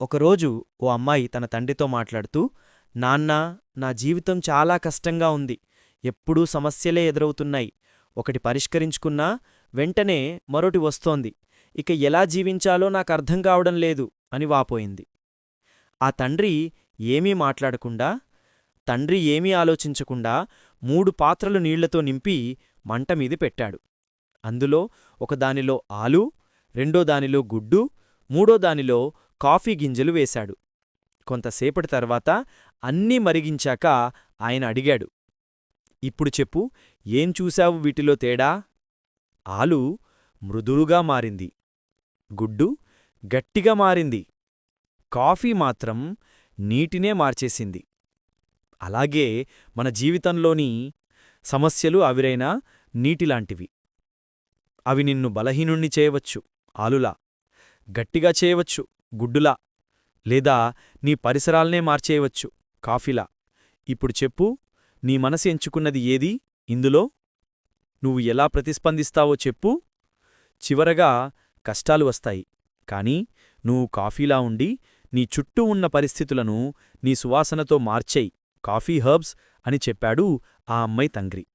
ఒకరోజు ఓ అమ్మాయి తన తండ్రితో మాట్లాడుతూ నాన్నా నా జీవితం చాలా కష్టంగా ఉంది. ఎప్పుడూ సమస్యలే ఎదురవుతున్నాయి. ఒకటి పరిష్కరించుకున్నా వెంటనే మరొటి వస్తోంది. ఇక ఎలా జీవించాలో నాకర్థం కావడం లేదు అని వాపోయింది. ఆ తండ్రి ఏమీ మాట్లాడకుండా తండ్రి ఏమీ ఆలోచించకుండా మూడు పాత్రలు నీళ్ళతో నింపి మంటమీది పెట్టాడు. అందులో ఒకదానిలో ఆలు రెండో దానిలో గుడ్డు మూడో దానిలో కాఫీ గింజలు వేశాడు. కొంతసేపటి తర్వాత అన్నీ మరిగించాక ఆయన అడిగాడు. ఇప్పుడు చెప్పు ఏం చూశావు వీటిలో తేడా? ఆలు మృదువుగా మారింది. గుడ్డు గట్టిగా మారింది. కాఫీ మాత్రం నీటినే మార్చేసింది. అలాగే మన జీవితంలోని సమస్యలు అవిరైనా నీటిలాంటివి. అవి నిన్ను బలహీనుణ్ణి చేయవచ్చు ఆలులా. గట్టిగా చేయవచ్చు. గుడ్డులా లేదా నీ పరిసరాల్నే మార్చేయవచ్చు కాఫీలా. ఇప్పుడు చెప్పు నీ మనసు ఎంచుకున్నది ఏది? ఇందులో నువ్వు ఎలా ప్రతిస్పందిస్తావో చెప్పు. చివరగా కష్టాలు వస్తాయి కాని నువ్వు కాఫీలా ఉండి నీ చుట్టూ ఉన్న పరిస్థితులను నీ సువాసనతో మార్చేయి. కాఫీ హర్బ్స్ అని చెప్పాడు ఆ అమ్మాయి తంగ్రి